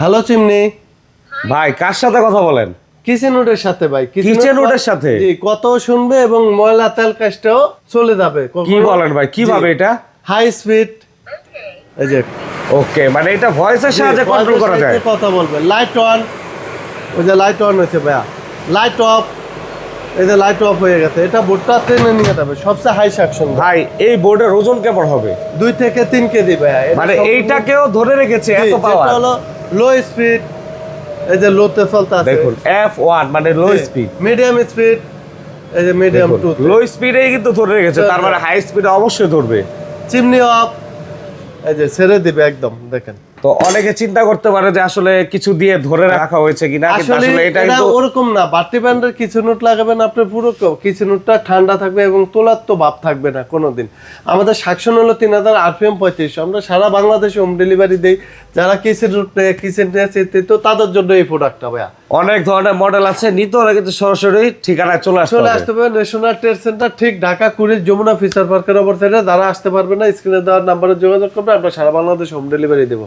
Hello chimney ভাই কার সাথে কথা বলেন? কিচেন রোডের সাথে ভাই। কিচেন রোডের সাথে? জি কত শুনবে এবং ময়লা তেল কাজটাও চলে যাবে। কি বলেন ভাই কীভাবে এটা? হাই স্পিড এই যে। ওকে মানে এটা ভয়েসের সাহায্যে কন্ট্রোল করা যায়? কথা বলবে। লাইট অন ওই যে লাইট অন হয়েছে ভাইয়া। লাইট অফ এই যে লাইট অফ হয়ে গেছে এটা বোর্ডটা ট্রেনে নিয়ে যাবে সবচেয়ে হাই সাকশন ভাই এই বোর্ডের ওজন কেমন হবে? দুই থেকে তিন কেজি এটা মানে এইটাকেও ধরে রেখেছে এত পাওয়ার হলো লো স্পিড এই যে লোতে চলতে আছে। দেখুন এফ ওয়ান মানে লো স্পিড মিডিয়াম স্পিড এই যে মিডিয়াম টু লো স্পিডে কিন্তু ধরে রেখেছে তার মানে হাই স্পিডে অবশ্যই ধরবে। চিমনি অফ এই যে ছেড়ে দিবে একদম দেখেন। তো অনেকে চিন্তা করতে পারে যে আসলে কিছু দিয়ে ধরে রাখা হয়েছে কিনা আসলে এটা কিন্তু ওরকম না। বাটি ব্যান্ডের কিছু নোট লাগাবেন আপনি পুরো কিছু নোটটা ঠান্ডা থাকবে এবং তোলার তো ভাব থাকবে না কোনোদিন। আমাদের সাকশন হলো তিন হাজার আরপিএম পঁয়ত্রিশশো আমরা সারা বাংলাদেশে হোম ডেলিভারি দেই। যারা কিচেন নোট নেয় কিচেন নিয়েছে তো তাদের জন্য এই প্রোডাক্টটা ভাইয়া। অনেক ধরনের মডেল আছে। নিতে হলে কিন্তু সরাসরি ঠিকানায় চলে আসতে চলে আসতে পারবেন ন্যাশনাল ট্রেড সেন্টার ঠিক ঢাকা কুড়িল যমুনা ফিচার পার্কের অবস্থানে যারা আসতে পারবে না স্ক্রিনে দেওয়ার নাম্বারে যোগাযোগ করবে। আমরা সারা বাংলাদেশ হোম ডেলিভারি দেবো।